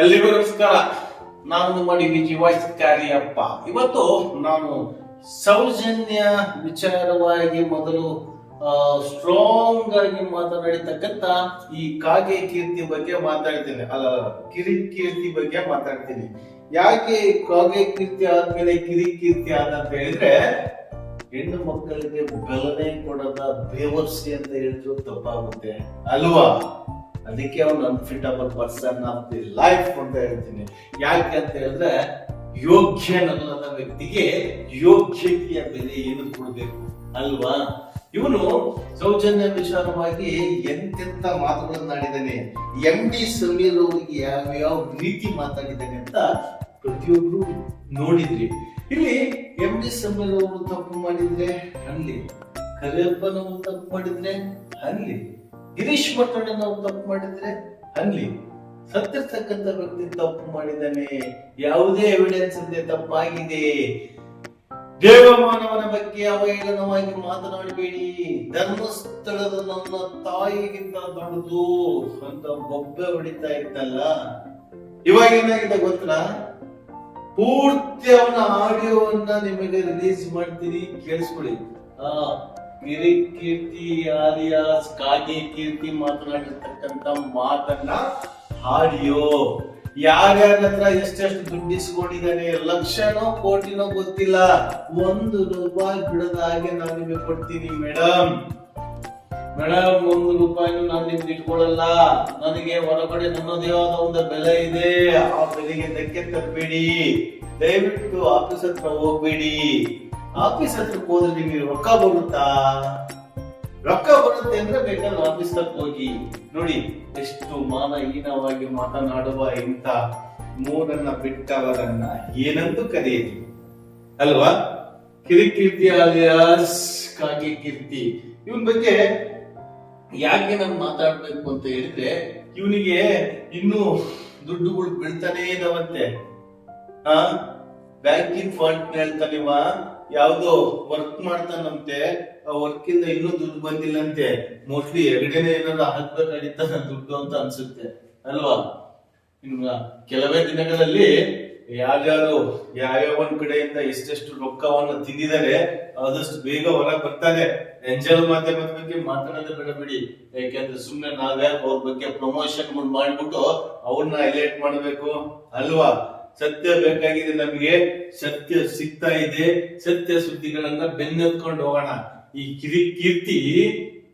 ಎಲ್ರಿಗೂ ನಮಸ್ಕಾರ. ನಾನು ವಾಯ್ಸ್ ಕಾರ್ಯಪ್ಪ. ಇವತ್ತು ನಾನು ಸೌಜನ್ಯ ವಿಚಾರವಾಗಿ ಮೊದಲು ಸ್ಟ್ರಾಂಗ್ ಆಗಿ ಮಾತನಾಡಿತಕ್ಕಂತ ಈ ಕಾಗೆ ಕೀರ್ತಿ ಬಗ್ಗೆ ಮಾತಾಡ್ತೀನಿ. ಅಲ್ಲ ಕಿರಿ ಕೀರ್ತಿ ಬಗ್ಗೆ ಮಾತಾಡ್ತೀನಿ. ಯಾಕೆ ಕಾಗೆ ಕೀರ್ತಿ ಆದ್ಮೇಲೆ ಕಿರಿ ಕೀರ್ತಿ ಆದ ಅಂತ ಹೇಳಿದ್ರೆ, ಹೆಣ್ಣು ಮಕ್ಕಳಿಗೆ ಬಲನೆ ಕೊಡದ ಬೇವರ್ಸಿ ಅಂತ ಹೇಳಿದ್ರು ತಪ್ಪಾಗುತ್ತೆ. ಅಲ್ವಾ? ಅದಕ್ಕೆ ಅವನು unfittable person of the life ಅಂತ ಹೇಳ್ತೀನಿ. ಯಾಕೆ ಅಂತ ಹೇಳಿದ್ರೆ, ಯೋಗ್ಯನಲ್ಲದ ವ್ಯಕ್ತಿಗೆ ಯೋಗ್ಯತೆಯ ಬೆಲೆ ಏನು ಕೊಡಬೇಕು ಅಲ್ವಾ? ಇವನು ಸೌಜನ್ಯ ವಿಚಾರವಾಗಿ ಎಂತೆಂತ ಮಾತುಗಳನ್ನಾಡಿದ್ದಾನೆ ಎಂ ಡಿ ಸಮೀರ್ ಅವರಿಗೆ ಯಾವ ಯಾವ ರೀತಿ ಮಾತಾಡಿದ್ದಾನೆ ಅಂತ ಪ್ರತಿಯೊಬ್ರು ನೋಡಿದ್ರಿ. ಇಲ್ಲಿ ಎಂ ಡಿ ಸಮೀರ್ ಅವರು ತಪ್ಪು ಮಾಡಿದ್ರೆ ಅಲ್ಲಿ. ಕರಿಯಪ್ಪನವರು ತಪ್ಪು ಮಾಡಿದ್ರೆ ಅಲ್ಲಿ. ಗಿರೀಶ್ ಮಟ್ಟಣ್ಣನವರು ತಪ್ಪು ಮಾಡಿದ್ರೆ? ಅಲ್ಲಿ ಸತ್ತಿರ್ತಕ್ಕಂಥ ವ್ಯಕ್ತಿ ತಪ್ಪು ಮಾಡಿದ್ದಾನೆ. ಯಾವುದೇ ಎವಿಡೆನ್ಸ್ ಇಲ್ಲದೆ ತಪ್ಪಾಗಿದೆ. ದೇವಮಾನವನ ಬಗ್ಗೆ ಅವಹೇಳನವಾಗಿ ಮಾತನಾಡಬೇಡಿ. ಧರ್ಮಸ್ಥಳದ ನನ್ನ ತಾಯಿಗಿಂತ ದೊಡ್ಡದು. ಅಂತ ಬೊಬ್ಬೆ ಹೊಡಿತಾ ಇತ್ತಲ್ಲ. ಇವಾಗ ಏನಾಗಿದೆ ಗೊತ್ತಾ? ಪೂರ್ತಿ ಅವನ ಆಡಿಯೋವನ್ನ ನಿಮಗೆ ರಿಲೀಸ್ ಮಾಡ್ತೀನಿ. ಕೇಳಿಸ್ಕೊಳ್ಳಿ. ಆ ಗಿರಿ ಕೀರ್ತಿ ಆಲಿಯಾಸ್ ಕಾಗೆ ಕೀರ್ತಿ ಮಾತನಾಡಿರ್ತಕ್ಕಂತ ಮಾತನ್ನ ಆಡಿಯೋ ಯಾರ್ಯಾರ ಹತ್ರ ಎಷ್ಟೆಷ್ಟು ದುಡ್ಡು ಇಸ್ಕೊಂಡಿದ್ದಾನೆ ಲಕ್ಷನೋ ಕೋಟಿನೋ ಗೊತ್ತಿಲ್ಲ. ಒಂದು ರೂಪಾಯಿ ಬಿಡದ ಹಾಗೆ ನಾನು ನಿಮಗೆ ಕೊಡ್ತೀನಿ ಮೇಡಮ್ ಮೇಡಮ್ ಒಂದು ರೂಪಾಯಿನೂ ನಾನು ನಿಮ್ಗೆ ಇಟ್ಕೊಳ್ಳಲ್ಲ ನನಗೆ ಹೊರಗಡೆ ನನ್ನದೇ ಆದ ಒಂದು ಬೆಲೆ ಇದೆ. ಆ ಬೆಲೆಗೆ ಧಕ್ಕೆ ತರಬೇಡಿ ದಯವಿಟ್ಟು ಆಫೀಸ್ ಹತ್ರ ಹೋಗ್ಬೇಡಿ. ಆಫೀಸ್ ಹತ್ರಕ್ಕೆ ಹೋದ್ರೆ ನಿಮಗೆ ರೊಕ್ಕ ಬರುತ್ತಾ? ರೊಕ್ಕ ಬರುತ್ತೆ ಅಂದ್ರೆ ಬೇಕಾದ್ರೆ ಆಫೀಸ್ ತಕ್ಕ ಹೋಗಿ. ನೋಡಿ, ಎಷ್ಟು ಮಾನಹೀನವಾಗಿ ಮಾತನಾಡುವ ಇಂಥ ಮೂರನ್ನ ಬಿಟ್ಟವರನ್ನ ಏನಂತೂ ಕರೆಯಿರಿ. ಅಲ್ವಾ? ಕಿರಿಕೀರ್ತಿ ಅಲಿಯಾಸ್ ಕಾಗೆ ಕೀರ್ತಿ. ಇವನ್ ಬಗ್ಗೆ ಯಾಕೆ ನಾನು ಮಾತಾಡ್ಬೇಕು ಅಂತ ಹೇಳಿದ್ರೆ, ಇವನಿಗೆ ಇನ್ನು ದುಡ್ಡುಗಳು ಬೀಳ್ತಾನೇ ಇದಾವಂತೆ. ಆ? ಬ್ಯಾಂಕಿಂಗ್ ಫಂಡ್ ಹೇಳ್ತಾನಿವ ಯಾವ್ದೋ ವರ್ಕ್ ಮಾಡ್ತಾನಂತೆ, ಆ ವರ್ಕ್ ಇಂದ ಇನ್ನೂ ದುಡ್ಡು ಬಂದಿಲ್ಲಂತೆ. ಮೋಸ್ಟ್ಲಿ ಎರಡನೇ ಏನಾದ್ರು ಹಾಕ್ಬೇಕಾಗಿತ್ತ ದುಡ್ಡು ಅಂತ ಅನ್ಸುತ್ತೆ. ಅಲ್ವಾ? ಇನ್ನು ಕೆಲವೇ ದಿನಗಳಲ್ಲಿ ಯಾರ್ಯಾರು ಯಾವ್ಯಾವ ಒಂದ್ ಕಡೆಯಿಂದ ಎಷ್ಟೆಷ್ಟು ರೊಕ್ಕವನ್ನು ತಿಂದಿದ್ದಾರೆ, ಆದಷ್ಟು ಬೇಗ ಹೊರಗೆ ಬರ್ತಾರೆ. ಎಂಜಲ್ ಮಾಧ್ಯಮದ ಬಗ್ಗೆ ಮಾತಾಡೋದೇ ಬೇಡಬೇಡಿ ಯಾಕೆಂದ್ರೆ ಸುಮ್ನೆ ನಾವ್ಯಾಕೆ ಅವ್ರ ಬಗ್ಗೆ ಪ್ರಮೋಷನ್ ಮಾಡ್ಬಿಟ್ಟು ಅವ್ರನ್ನ ಹೈಲೈಟ್ ಮಾಡ್ಬೇಕು. ಅಲ್ವಾ? ಸತ್ಯ ಬೇಕಾಗಿದೆ ನಮಗೆ. ಸತ್ಯ ಸಿಗ್ತಾ ಇದೆ. ಸತ್ಯ ಸುದ್ದಿಗಳನ್ನ ಬೆನ್ನೆತ್ಕೊಂಡು ಹೋಗೋಣ. ಈ ಕಿರಿ ಕೀರ್ತಿ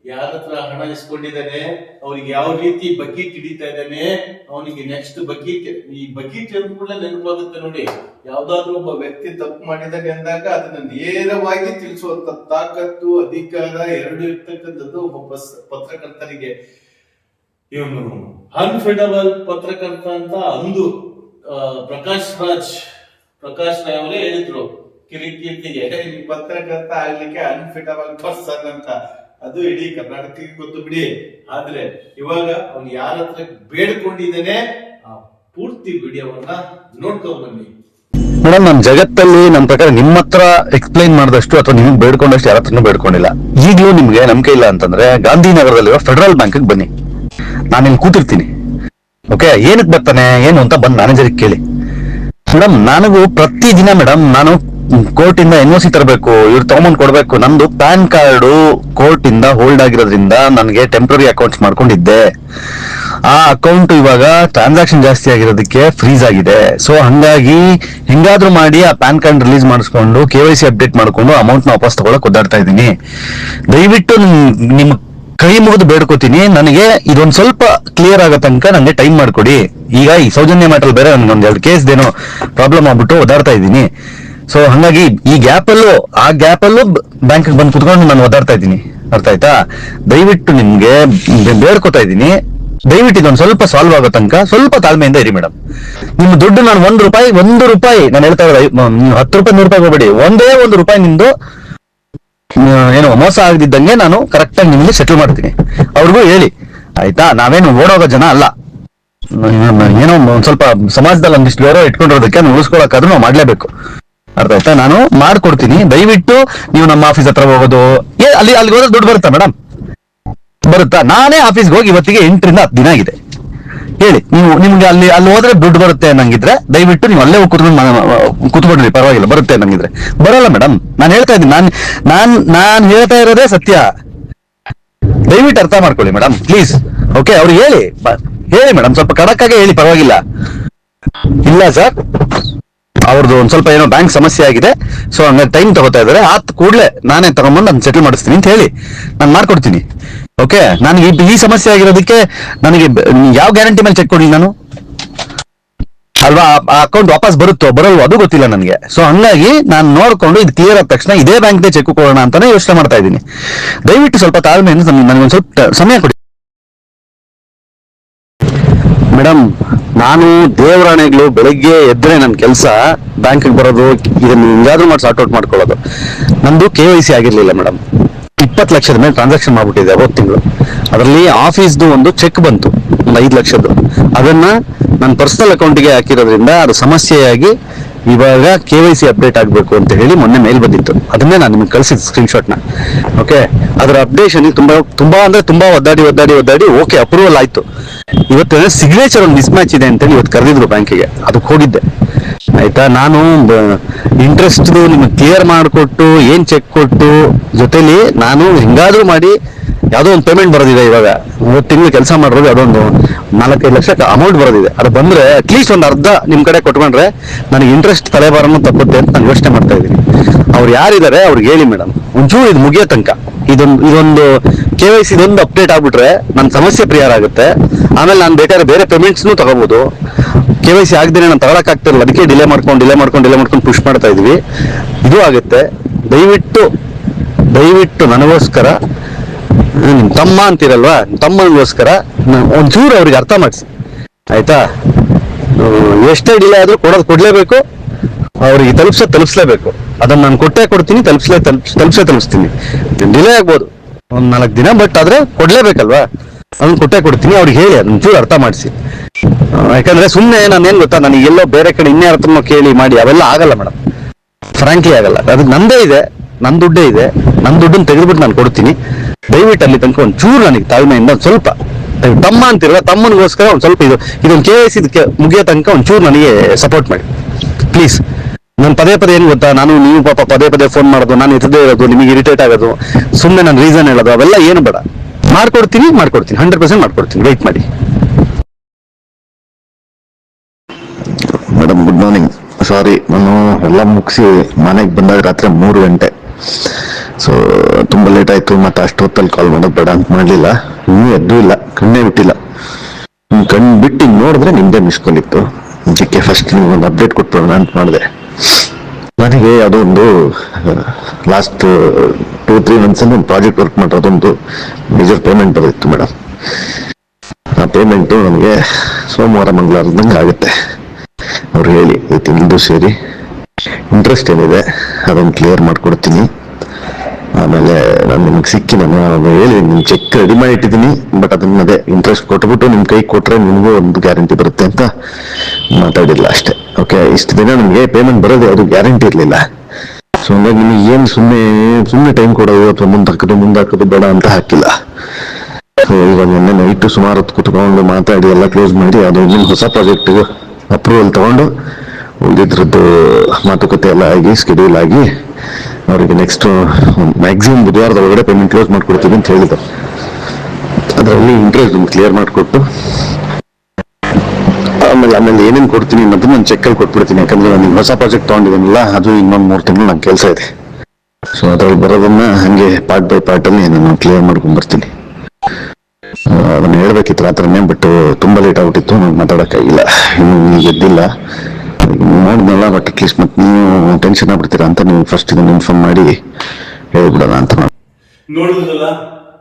ಯಾರ ಹತ್ರ ಹಣ ಇಸ್ಕೊಂಡಿದ್ದಾನೆ, ಅವ್ರಿಗೆ ಯಾವ ರೀತಿ ಬಕೀಟ್ ಹಿಡಿತಾ ಇದ್ದಾನೆ, ಅವನಿಗೆ ನೆಕ್ಸ್ಟ್ ಬಕೀಟ್, ಈ ಬಕೀಟ್ ಅಂದ ಕೂಡಲೇ ನೆನಪಾಗುತ್ತೆ ನೋಡಿ. ಯಾವ್ದಾದ್ರು ಒಬ್ಬ ವ್ಯಕ್ತಿ ತಪ್ಪು ಮಾಡಿದ್ದಾನೆ ಅಂದಾಗ ಅದನ್ನ ನೇರವಾಗಿ ತಿಳಿಸುವಂತ ತಾಕತ್ತು, ಅಧಿಕಾರ ಎರಡು ಇರ್ತಕ್ಕಂಥದ್ದು ಒಬ್ಬ ಪತ್ರಕರ್ತರಿಗೆ ಇವನು ಅನ್ಫಿಡಬಲ್ ಪತ್ರಕರ್ತ ಅಂತ ಅಂದು ಪ್ರಕಾಶ್ ರಾಜ್ ಪ್ರಕಾಶ್ ರಾಯ್ ಅವರೇ ಹೇಳಿದ್ರು ಕಿರಿಕೀರ್ತಿಗೆ ಕೀರ್ತಿಗೆ ಪತ್ರಕರ್ತ ಆಗ್ಲಿಕ್ಕೆ ಅನ್ಫಿಟಬಲ್ ಪರ್ಸನ್ ಅಂತ. ಅದು ಇಡೀ ಕರ್ನಾಟಕಕ್ಕೆ ಗೊತ್ತು ಬಿಡಿ. ಆದ್ರೆ ಇವಾಗ ಅವ್ನು ಯಾರ ಹತ್ರ ಬೇಡ್ಕೊಂಡಿದ್ದಾನೆ ಆ ಪೂರ್ತಿ ವಿಡಿಯೋವನ್ನ ನೋಡ್ಕೊಂಡ್ ಬನ್ನಿ. ಮೇಡಮ್ ನಮ್ ಜಗತ್ತಲ್ಲಿ ನಮ್ಮ ಪ್ರಕಾರ ನಿಮ್ಮ ಹತ್ರ ಎಕ್ಸ್ಪ್ಲೈನ್ ಮಾಡಿದಷ್ಟು ಅಥವಾ ನಿಮ್ಗೆ ಬೇಡ್ಕೊಂಡಷ್ಟು ಯಾರ ಹತ್ರನೂ ಬೇಡ್ಕೊಂಡಿಲ್ಲ. ಈಗಲೂ ನಿಮ್ಗೆ ನಂಬಿಕೆ ಇಲ್ಲ ಅಂತಂದ್ರೆ ಗಾಂಧಿನಗರದಲ್ಲಿರೋ ಫೆಡರಲ್ ಬ್ಯಾಂಕ್ ಬನ್ನಿ. ನಾನು ಇಲ್ಲಿ ಕೂತಿರ್ತೀನಿ. ಓಕೆ ಏನಕ್ಕೆ ಬರ್ತಾನೆ, ಏನು ಅಂತ ಬಂದು ಮ್ಯಾನೇಜರ್ ಕೇಳಿ. ಮೇಡಮ್ ನನಗೂ ಪ್ರತಿ ದಿನ ಮೇಡಮ್ ನಾನು ಕೋರ್ಟ್ ಇಂದ ಎನ್ ಒ ಸಿ ತರಬೇಕು, ಇವ್ರು ತಗೊಂಡ್ ಕೊಡ್ಬೇಕು. ನಂದು ಪ್ಯಾನ್ ಕಾರ್ಡು ಕೋರ್ಟ್ ಇಂದ ಹೋಲ್ಡ್ ಆಗಿರೋದ್ರಿಂದ ನನಗೆ ಟೆಂಪ್ರರಿ ಅಕೌಂಟ್ಸ್ ಮಾಡ್ಕೊಂಡಿದ್ದೆ. ಆ ಅಕೌಂಟ್ ಇವಾಗ ಟ್ರಾನ್ಸಾಕ್ಷನ್ ಜಾಸ್ತಿ ಆಗಿರೋದಕ್ಕೆ ಫ್ರೀಸ್ ಆಗಿದೆ. ಸೊ ಹಂಗಾಗಿ ಹೆಂಗಾದ್ರೂ ಮಾಡಿ ಆ ಪ್ಯಾನ್ ಕಾರ್ಡ್ ರಿಲೀಸ್ ಮಾಡಿಸ್ಕೊಂಡು ಕೆ ವೈ ಸಿ ಅಪ್ಡೇಟ್ ಮಾಡ್ಕೊಂಡು ಅಮೌಂಟ್ನ ವಾಪಸ್ ತಗೊಳಕ್ ಒದ್ದಾಡ್ತಾ ಇದ್ದೀನಿ. ದಯವಿಟ್ಟು ನಿಮ್ ಕೈ ಮುಗಿದು ಬೇಡ್ಕೋತೀನಿ, ನನಗೆ ಇದೊಂದು ಸ್ವಲ್ಪ ಕ್ಲಿಯರ್ ಆಗೋ ತನಕ ನನಗೆ ಟೈಮ್ ಮಾಡ್ಕೊಡಿ. ಈಗ ಈ ಸೌಜನ್ಯ ಮ್ಯಾಟ್ರಲ್ಲಿ ಬೇರೆ ಒಂದ್ ಎರಡು ಕೇಸ್ ಏನೋ ಪ್ರಾಬ್ಲಮ್ ಆಗ್ಬಿಟ್ಟು ಒದಾಡ್ತಾ ಇದ್ದೀನಿ. ಸೊ ಹಂಗಾಗಿ ಈ ಗ್ಯಾಪಲ್ಲೂ, ಆ ಗ್ಯಾಪಲ್ಲೂ ಬ್ಯಾಂಕಿಗೆ ಬ್ಯಾಂಕ್ ಬಂದು ಕುತ್ಕೊಂಡು ನಾನು ಒದಾಡ್ತಾ ಇದ್ದೀನಿ. ಅರ್ಥ ಆಯ್ತಾ? ದಯವಿಟ್ಟು ನಿಮಗೆ ಬೇಡ್ಕೋತಾ ಇದ್ದೀನಿ. ದಯವಿಟ್ಟು ಇದೊಂದು ಸ್ವಲ್ಪ ಸಾಲ್ವ್ ಆಗೋ ತನಕ ಸ್ವಲ್ಪ ತಾಳ್ಮೆಯಿಂದ ಇರಿ ಮೇಡಮ್. ನಿಮ್ಮ ದುಡ್ಡು ನಾನು ಒಂದು ರೂಪಾಯಿ ಒಂದು ರೂಪಾಯಿ, ನಾನು ಹೇಳ್ತಾ ಇರೋದು ಹತ್ತು ರೂಪಾಯಿ, ನೂರು ರೂಪಾಯಿ ಹೋಗ್ಬೇಡಿ. ಒಂದೇ ಒಂದು ರೂಪಾಯಿ ನಿಮ್ದು ಏನೋ ಮೋಸ ಆಗದಿದ್ದಂಗೆ ನಾನು ಕರೆಕ್ಟ್ ಆಗಿ ನಿಮಗೆ ಸೆಟಲ್ ಮಾಡ್ತೀನಿ. ಅವ್ರಿಗೂ ಹೇಳಿ. ಆಯ್ತಾ? ನಾವೇನು ಓಡೋಗೋ ಜನ ಅಲ್ಲ. ಏನೋ ಒಂದ್ ಸ್ವಲ್ಪ ಸಮಾಜದಲ್ಲಿ ಒಂದಿಷ್ಟು ಗೌರವ ಇಟ್ಕೊಂಡಿರೋದಕ್ಕೆ ನಾನು ಉಳಿಸ್ಕೊಳಕ್ಕಾದ್ರೂ ನಾವು ಮಾಡ್ಲೇಬೇಕು. ಅರ್ಥ ಆಯ್ತಾ? ನಾನು ಮಾಡ್ಕೊಡ್ತೀನಿ. ದಯವಿಟ್ಟು ನೀವು ನಮ್ಮ ಆಫೀಸ್ ಹತ್ರ ಹೋಗೋದು. ಅಲ್ಲಿ, ಅಲ್ಲಿಗೆ ಹೋದ್ರೆ ದುಡ್ಡು ಬರುತ್ತಾ ಮೇಡಮ್ ಬರುತ್ತಾ? ನಾನೇ ಆಫೀಸ್ಗೆ ಹೋಗಿ ಇವತ್ತಿಗೆ ಎಂಟರಿಂದ ಹತ್ತು ದಿನ ಆಗಿದೆ. ಹೇಳಿ, ನೀವು ನಿಮ್ಗೆ ಅಲ್ಲಿ ಅಲ್ಲಿ ಹೋದ್ರೆ ದುಡ್ಡು ಬರುತ್ತೆ ಅನ್ನಂಗಿದ್ರೆ, ದಯವಿಟ್ಟು ನೀವು ಅಲ್ಲೇ ಕುತ್ಕೊಂಡು ಕೂತ್ಕೊಂಡು ಕೂತ್ಕೊಡ್ರಿ ಪರವಾಗಿಲ್ಲ, ಬರುತ್ತೆ ಅನ್ನಂಗಿದ್ರೆ. ಬರಲ್ಲ ಮೇಡಮ್ ನಾನು ಹೇಳ್ತಾ ಇದ್ದೀನಿ, ನಾನು, ನಾನ್ ನಾನ್ ಹೇಳ್ತಾ ಇರೋದೇ ಸತ್ಯ. ದಯವಿಟ್ಟು ಅರ್ಥ ಮಾಡ್ಕೊಳ್ಳಿ ಮೇಡಮ್ ಪ್ಲೀಸ್ ಓಕೆ ಅವ್ರಿಗೆ ಹೇಳಿ ಹೇಳಿ ಮೇಡಮ್ ಸ್ವಲ್ಪ ಕಡಕ್ಕಾಗೆ ಹೇಳಿ, ಪರವಾಗಿಲ್ಲ. ಇಲ್ಲ ಸರ್ ಅವ್ರದ್ದು ಒಂದು ಸ್ವಲ್ಪ ಏನೋ ಬ್ಯಾಂಕ್ ಸಮಸ್ಯೆ ಆಗಿದೆ. ಸೊ ಹಂಗಾಗಿ ಟೈಮ್ ತಗೋತಾ ಇದ್ದಾರೆ. ಆತ್ ಕೂಡಲೇ ನಾನೇ ತಗೊಂಬಂದು ನಾನು ಸೆಟಲ್ ಮಾಡಿಸ್ತೀನಿ ಅಂತ ಹೇಳಿ ನಾನು ಮಾಡ್ಕೊಡ್ತೀನಿ. ಓಕೆ ನನಗೆ ಈ- ಸಮಸ್ಯೆ ಆಗಿರೋದಕ್ಕೆ ನನಗೆ ಯಾವ ಗ್ಯಾರಂಟಿ ಮೇಲೆ ಚೆಕ್ ಕೊಡ್ಲಿ ನಾನು? ಅಲ್ವಾ? ಆ ಅಕೌಂಟ್ ವಾಪಸ್ ಬರುತ್ತೋ, ಬರಲ್ವೋ ಅದು ಗೊತ್ತಿಲ್ಲ ನನಗೆ. ಸೊ ಹಂಗಾಗಿ ನಾನು ನೋಡ್ಕೊಂಡು ಇದು ಕ್ಲಿಯರ್ ಆದ ತಕ್ಷಣ ಇದೇ ಬ್ಯಾಂಕ್ ಚೆಕ್ ಕೊಡೋಣ ಅಂತಾನೆ ಯೋಚನೆ ಮಾಡ್ತಾ ಇದ್ದೀನಿ. ದಯವಿಟ್ಟು ಸ್ವಲ್ಪ ತಾಳ್ಮೆಯಿಂದ ನನಗೆ ಒಂದು ಸ್ವಲ್ಪ ಸಮಯ ಕೊಡಿ. ಮೇಡಮ್, ನಾನು ದೇವರಾಣೆಗಳು ಬೆಳಗ್ಗೆ ಎದ್ರೆ ನನ್ನ ಕೆಲಸ, ಬ್ಯಾಂಕಿಗೆ ಬರೋದು, ಇದನ್ನ ಹಿಂಗಾದ್ರೂ ಮಾಡಿ ಸಾರ್ಟ್ ಔಟ್ ಮಾಡ್ಕೊಳ್ಳೋದು. ನಂದು ಕೆ ವೈ ಸಿ ಆಗಿರಲಿಲ್ಲ ಮೇಡಮ್. ಇಪ್ಪತ್ತು ಲಕ್ಷದ ಮೇಲೆ ಟ್ರಾನ್ಸಾಕ್ಷನ್ ಮಾಡ್ಬಿಟ್ಟಿದೆ ಅವತ್ತು ತಿಂಗಳು. ಅದರಲ್ಲಿ ಆಫೀಸ್ದು ಒಂದು ಚೆಕ್ ಬಂತು, ಒಂದು ಐದು ಲಕ್ಷದ್ದು. ಅದನ್ನ ನನ್ನ ಪರ್ಸನಲ್ ಅಕೌಂಟಿಗೆ ಹಾಕಿರೋದ್ರಿಂದ ಅದು ಸಮಸ್ಯೆಯಾಗಿ ಇವಾಗ ಕೆ ವೈ ಸಿ ಅಪ್ಡೇಟ್ ಆಗಬೇಕು ಅಂತ ಹೇಳಿ ಮೊನ್ನೆ ಮೇಲ್ ಬಂದಿತ್ತು. ಅದನ್ನೇ ನಾನು ನಿಮ್ಗೆ ಕಳಿಸಿದ್ದು ಸ್ಕ್ರೀನ್ಶಾಟ್ನ ಓಕೆ ಅದರ ಅಪ್ಡೇಷನ್ ತುಂಬಾ ತುಂಬಾ ಅಂದ್ರೆ ತುಂಬಾ ಒದ್ದಾಡಿ ಒದ್ದಾಡಿ ಒದ್ದಾಡಿ ಓಕೆ ಅಪ್ರೂವಲ್ ಆಯ್ತು. ಇವತ್ತು ಸಿಗ್ನೇಚರ್ ಒಂದು ಮಿಸ್ ಮ್ಯಾಚ್ ಇದೆ ಅಂತೇಳಿ ಇವತ್ತು ಕರೆದಿದ್ರು ಬ್ಯಾಂಕಿಗೆ ಅದಕ್ಕೆ ಹೋಗಿದ್ದೆ. ಆಯಿತಾ? ನಾನು ಇಂಟ್ರೆಸ್ಟ್ ನಿಮ್ಗೆ ಕ್ಲಿಯರ್ ಮಾಡಿಕೊಟ್ಟು, ಏನ್ ಚೆಕ್ ಕೊಟ್ಟು, ಜೊತೆಲಿ ನಾನು ಹೆಂಗಾದ್ರೂ ಮಾಡಿ ಯಾವುದೋ ಒಂದು ಪೇಮೆಂಟ್ ಬರೋದಿದೆ ಇವಾಗ. ಮೂರು ತಿಂಗಳು ಕೆಲಸ ಮಾಡಿರೋದು ಅದೊಂದು ನಾಲ್ಕೈದು ಲಕ್ಷ ಅಮೌಂಟ್ ಬರೋದಿದೆ. ಅದು ಬಂದರೆ ಅಟ್ಲೀಸ್ಟ್ ಒಂದು ಅರ್ಧ ನಿಮ್ಮ ಕಡೆ ಕೊಟ್ಕೊಂಡ್ರೆ ನನಗೆ ಇಂಟ್ರೆಸ್ಟ್ ತಲೆಬಾರನ್ನು ತಪ್ಪುತ್ತೆ ಅಂತ ನಾನು ಯೋಚನೆ ಮಾಡ್ತಾ ಇದ್ದೀನಿ. ಅವ್ರು ಯಾರಿದ್ದಾರೆ ಅವ್ರಿಗೆ ಹೇಳಿ ಮೇಡಮ್. ಒಂಚೂರು ಇದು ಮುಗಿಯೋ ತನಕ. ಇದೊಂದು ಇದೊಂದು ಕೆ ವೈ ಸಿ ಇದೊಂದು ಅಪ್ಡೇಟ್ ಆಗ್ಬಿಟ್ರೆ ನನ್ನ ಸಮಸ್ಯೆ ಪರಿಹಾರ ಆಗುತ್ತೆ. ಆಮೇಲೆ ನಾನು ಬೇಕಾದ್ರೆ ಬೇರೆ ಪೇಮೆಂಟ್ಸ್ನು ತಗೋಬೋದು. ಕೆ ವೈ ಸಿ ಆಗದೇ ನಾನು ತಗೊಳಕ್ಕಾಗ್ತಿರಲ್ಲ ಅದಕ್ಕೆ ಡಿಲೇ ಮಾಡ್ಕೊಂಡು ಡಿಲೇ ಮಾಡ್ಕೊಂಡು ಡಿಲೇ ಮಾಡ್ಕೊಂಡು ಪುಷ್ ಮಾಡ್ತಾ ಇದೀವಿ. ಇದು ಆಗುತ್ತೆ. ದಯವಿಟ್ಟು ದಯವಿಟ್ಟು ನನಗೋಸ್ಕರ ತಮ್ಮ ಅಂತೀರಲ್ವಾ? ತಮ್ಮನಿಗೋಸ್ಕರ ಒಂಚೂರು ಅವ್ರಿಗೆ ಅರ್ಥ ಮಾಡಿಸಿ. ಆಯ್ತಾ? ಎಷ್ಟೇ ಡಿಲೇ ಆದ್ರೂ ಕೊಡೋದು ಕೊಡಲೇಬೇಕು, ಅವ್ರಿಗೆ ತಲುಪಿಸೋ ತಲುಪಿಸ್ಲೇಬೇಕು. ಅದನ್ನ ನಾನು ಕೊಟ್ಟೇ ಕೊಡ್ತೀನಿ, ತಲುಪಿಸ್ಲೇ ತಲುಪ್ಸ್ ತಲುಪಿಸೇ ತಲುಪಿಸ್ತೀನಿ. ಡಿಲೇ ಆಗ್ಬೋದು. ಒಂದು ನಾಲ್ಕು ದಿನ ಬಟ್ ಆದ್ರೆ ಕೊಡಲೇಬೇಕಲ್ವಾ? ಅದನ್ನ ಕೊಟ್ಟೆ ಕೊಡ್ತೀನಿ, ಅವ್ರಿಗೆ ಹೇಳಿ, ಅದನ್ನ ಅರ್ಥ ಮಾಡಿಸಿ. ಯಾಕಂದ್ರೆ ಸುಮ್ಮನೆ ನಾನು ಏನ್ ಗೊತ್ತಾ, ನನಗೆ ಎಲ್ಲೋ ಬೇರೆ ಕಡೆ ಇನ್ನೇ ಅರ್ಥ ಕೇಳಿ ಮಾಡಿ, ಅವೆಲ್ಲ ಆಗಲ್ಲ ಮೇಡಮ್ ಫ್ರಾಂಕ್ಲಿ ಆಗಲ್ಲ. ಅದು ನಂದೇ ಇದೆ ನನ್ನ ದುಡ್ಡೇ ಇದೆ ನನ್ನ ದುಡ್ಡನ್ನು ತೆಗೆದುಬಿಟ್ಟು ನಾನು ಕೊಡ್ತೀನಿ. ದಯವಿಟ್ಟು ಅಲ್ಲಿ ತನಕ ಒಂದು ಚೂರು ನನಗೆ ತಾಳ್ಮೆಯಿಂದ ಒಂದು ಸ್ವಲ್ಪ ತಮ್ಮ ಅಂತಿರಲ್ಲ, ತಮ್ಮನಿಗೋಸ್ಕರ ಒಂದು ಸ್ವಲ್ಪ ಇದು, ಇದೊಂದು ಕೆ ಎಸ್ ಇದಕ್ಕೆ ಮುಗಿಯೋ ತನಕ ಒಂದು ಚೂರು ನನಗೆ ಸಪೋರ್ಟ್ ಮಾಡಿ. ಪ್ಲೀಸ್ ನಾನು ಪದೇ ಪದೇ ಏನು ಗೊತ್ತಾ, ನಾನು ನೀವು ಪಾಪ ಪದೇ ಪದೇ ಫೋನ್ ಮಾಡೋದು, ನಾನು ಎತ್ತದೇ ಇರೋದು, ನಿಮಗೆ ಇರಿಟೇಟ್ ಆಗೋದು ಸುಮ್ಮನೆ ನಾನು ರೀಸನ್ ಹೇಳೋದು, ಅವೆಲ್ಲ ಏನು ಬೇಡ. ಮಾಡ್ಕೊಡ್ತೀನಿ ಮಾಡ್ಕೊಡ್ತೀನಿ ಹಂಡ್ರೆಡ್ ಪರ್ಸೆಂಟ್ ಮಾಡ್ಕೊಡ್ತೀನಿ. ವೆಯ್ಟ್ ಮಾಡಿ. ಮೇಡಮ್ ಗುಡ್ ಮಾರ್ನಿಂಗ್ ಸಾರಿ ನಾನು ಎಲ್ಲ ಮುಗಿಸಿ ಮನೆಗೆ ಬಂದಾಗ ರಾತ್ರಿ ಮೂರು ಗಂಟೆ. ಸೊ ತುಂಬ ಲೇಟ್ ಆಯ್ತು, ಮತ್ತೆ ಅಷ್ಟೊತ್ತಲ್ಲಿ ಕಾಲ್ ಮಾಡೋದು ಬೇಡ ಅಂತ ಮಾಡಲಿಲ್ಲ. ಇನ್ನೂ ಎದ್ದು ಇಲ್ಲ, ಕಣ್ಣೇ ಬಿಟ್ಟಿಲ್ಲ. ಕಣ್ಣು ಕಣ್ ಬಿಟ್ಟು ನೋಡಿದ್ರೆ ನಿಮ್ದೇ ಮಿಸ್ ಕಾಲ್ ಇತ್ತು. ಅದಕ್ಕೆ ಫಸ್ಟ್ ನೀವು ಒಂದು ಅಪ್ಡೇಟ್ ಕೊಟ್ಬಿಡೋಣ ಅಂತ ಮಾಡಿದೆ. ನನಗೆ ಅದೊಂದು ಲಾಸ್ಟ್ ಟೂ ತ್ರೀ ಮಂತ್ಸಲ್ಲಿ ಒಂದು ಪ್ರಾಜೆಕ್ಟ್ ವರ್ಕ್ ಮಾಡೋದೊಂದು ಮೇಜರ್ ಪೇಮೆಂಟ್ ಬರೋದಿತ್ತು ಮೇಡಮ್ ಆ ಪೇಮೆಂಟು ನನಗೆ ಸೋಮವಾರ ಮಂಗಳವಾರದಂಗೆ ಆಗುತ್ತೆ. ಅವ್ರು ಹೇಳಿ ತಿಂದು ಸೇರಿ. ಇಂಟ್ರೆಸ್ಟ್ ಏನಿದೆ ಅದನ್ನು ಕ್ಲಿಯರ್ ಮಾಡಿಕೊಡ್ತೀನಿ. ಆಮೇಲೆ ನಾನು ನಿಮ್ಗೆ ಸಿಕ್ಕಿ ನಾನು ಹೇಳಿ ನಿಮ್ಮ ಚೆಕ್ ರೆಡಿ ಮಾಡಿ ಇಟ್ಟಿದ್ದೀನಿ ಬಟ್ ಅದನ್ನ ಅದೇ ಇಂಟ್ರೆಸ್ಟ್ ಕೊಟ್ಬಿಟ್ಟು ನಿಮ್ಮ ಕೈ ಕೊಟ್ಟರೆ ನಿಮಗೂ ಒಂದು ಗ್ಯಾರಂಟಿ ಬರುತ್ತೆ ಅಂತ ಮಾತಾಡಿಲ್ಲ ಅಷ್ಟೇ. ಓಕೆ ಇಷ್ಟು ದಿನ ನಿಮಗೆ ಪೇಮೆಂಟ್ ಬರೋದು ಅದು ಗ್ಯಾರಂಟಿ ಇರಲಿಲ್ಲ. ಸೊ ಹಂಗಾಗಿ ನಿಮಗೆ ಏನು ಸುಮ್ಮನೆ ಸುಮ್ಮನೆ ಟೈಮ್ ಕೊಡೋದು ಅಥವಾ ಮುಂದೆ ಹಾಕೋದು ಮುಂದೆ ಹಾಕೋದು ಬೇಡ ಅಂತ ಹಾಕಿಲ್ಲ. ಸೊ ಇವಾಗ ನಿನ್ನೆ ನೈಟು ಸುಮಾರು ಹೊತ್ತು ಕುತ್ಕೊಂಡು ಮಾತಾಡಿ ಎಲ್ಲ ಕ್ಲೋಸ್ ಮಾಡಿ, ಅದು ಇನ್ನೊಂದು ಹೊಸ ಪ್ರಾಜೆಕ್ಟ್ ಅಪ್ರೂವಲ್ ತಗೊಂಡು ಉಳಿದಿದ್ರದ್ದು ಮಾತುಕತೆ ಎಲ್ಲ ಆಗಿ ಸ್ಕೆಡ್ಯೂಲ್ ಆಗಿ, ಅವರಿಗೆ ನೆಕ್ಸ್ಟ್ ಮ್ಯಾಕ್ಸಿಮಮ್ ಬುಧವಾರದ ಒಳಗಡೆ ಪೇಮೆಂಟ್ ಕ್ಲೋಸ್ ಮಾಡ್ಕೊಡ್ತೀವಿ ಅಂತ ಹೇಳಿದ್ರು. ಅದರಲ್ಲಿ ಇಂಟ್ರೆಸ್ಟ್ ಕ್ಲಿಯರ್ ಮಾಡಿಕೊಟ್ಟು, ಆಮೇಲೆ ಆಮೇಲೆ ಏನೇನು ಕೊಡ್ತೀನಿ ಅನ್ನೋದು ನಾನು ಚೆಕ್ಕಲ್ಲಿ ಕೊಟ್ಬಿಡ್ತೀನಿ. ಯಾಕಂದ್ರೆ ನಾನು ಹೊಸ ಪ್ರಾಜೆಕ್ಟ್ ತೊಗೊಂಡಿದ್ದೀನಲ್ಲ ಅದು ಇನ್ನೊಂದು ಮೂರು ತಿಂಗಳು ನಂಗೆ ಕೆಲಸ ಇದೆ. ಸೊ ಅದ್ರಲ್ಲಿ ಬರೋದನ್ನ ಹಾಗೆ ಪಾರ್ಟ್ ಬೈ ಪಾರ್ಟ್ ಅಲ್ಲಿ ನಾನು ಕ್ಲಿಯರ್ ಮಾಡ್ಕೊಂಡು ಬರ್ತೀನಿ. ಅದನ್ನ ಹೇಳ್ಬೇಕಿತ್ತು ರಾತ್ರಿನೇ ಬಟ್ ತುಂಬಾ ಲೇಟ್ ಆಗ್ಬಿಟ್ಟಿತ್ತು, ನಾನು ಮಾತಾಡೋಕ್ಕಾಗಿಲ್ಲ. ಇನ್ನು ಎದ್ದಿಲ್ಲ. ನೋಡಿದ್ನಲ್ಲ ಬಟ್ ಅಟ್ಲೀಸ್ಟ್ ಮತ್ತೆ ನೀವು ಟೆನ್ಷನ್ ಆಗ್ಬಿಡ್ತೀರಾ ಅಂತ ನೀವು ಫಸ್ಟ್ ಇದನ್ನ ಇನ್ಫಾರ್ಮ್ ಮಾಡಿ ಹೇಳ್ಬಿಡೋಣ ಅಂತ ನೋಡಿದ್ರಲ್ಲ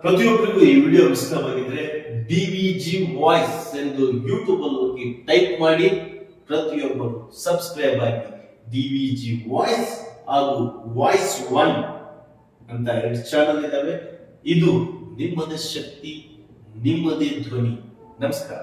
ಪ್ರತಿಯೊಬ್ಬರಿಗೂ ಈ ವಿಡಿಯೋ ಇಷ್ಟವಾಗಿದ್ರೆ ಡಿ ವಿ ಜಿ ವಾಯ್ಸ್ ಎಂದು ಯೂಟ್ಯೂಬ್ ಅಲ್ಲಿ ಹೋಗಿ ಟೈಪ್ ಮಾಡಿ ಪ್ರತಿಯೊಬ್ಬರು ಸಬ್ಸ್ಕ್ರೈಬ್ ಆಗಿ ಡಿ ವಿ ಜಿ ವಾಯ್ಸ್ ಹಾಗೂ ವಾಯ್ಸ್ ಒನ್ ಅಂತ ಎರಡು ಚಾನಲ್ ಇದಾವೆ. ಇದು ನಿಮ್ಮದೇ ಶಕ್ತಿ, ನಿಮ್ಮದೇ ಧ್ವನಿ. ನಮಸ್ಕಾರ.